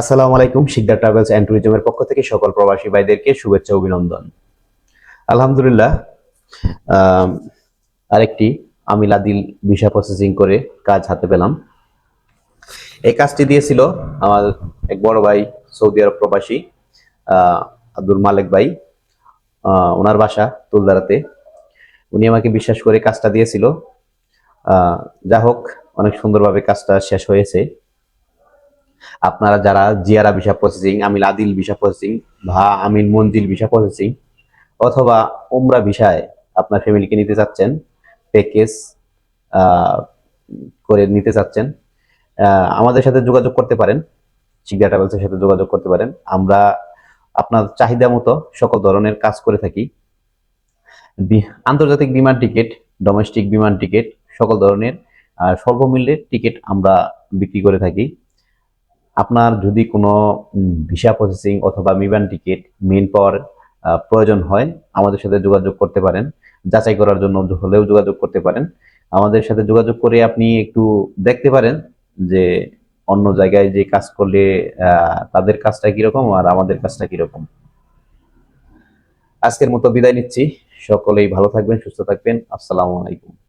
আসসালামু আলাইকুম, Sikdar travels and ট্যুরিজমের পক্ষ থেকে সকল প্রবাসী ভাইদেরকে শুভেচ্ছা অভিনন্দন। আলহামদুলিল্লাহ আরেকটি আমি লাদিল ভিসা প্রসেসিং করে কাজ হাতে পেলাম। এই কাজটি দিয়েছিল আমার এক বড় ভাই, সৌদি আরব প্রবাসী আব্দুল মালেক ভাই ওনার বাসা তুলদারাতে। উনি আমাকে বিশ্বাস করে কাজটা দিয়েছিল। যা হোক, অনেক সুন্দরভাবে কাজটা শেষ হয়েছে। আপনারা যারা Jiara visa processing Amil Adil visa processing বা আমিল মঞ্জিল ভিসা প্রসেসিং অথবা উমরা ভিসায় আপনার ফ্যামিলিকে নিতে চাচ্ছেন প্যাকেজ করে নিতে চাচ্ছেন আমাদের সাথে যোগাযোগ করতে পারেন শিকদার ট্রাভেলসের সাথে যোগাযোগ করতে পারেন। আমরা আপনার চাহিদা মতো সকল ধরনের কাজ করে থাকি। আন্তর্জাতিক বিমান টিকিট ডোমেস্টিক বিমান টিকিট সকল ধরনের স্বল্প মূল্যের টিকিট আমরা বিক্রি করে থাকি। আপনার যদি কোনো ভিসা প্রসেসিং অথবা মিবান টিকিট মেন পাওয়ার প্রয়োজন হয়, আমাদের সাথে যোগাযোগ করতে পারেন। যাচাই করার জন্য হলেও যোগাযোগ করতে পারেন। আমাদের সাথে যোগাযোগ করে আপনি একটু দেখতে পারেন যে অন্য জায়গায় যে কাজ করলে তাদের কাজটা কীরকম আর আমাদের কাজটা কীরকম। আজকের মতো বিদায় নিচ্ছি। সকলেই ভালো থাকবেন, সুস্থ থাকবেন। আসসালামু আলাইকুম।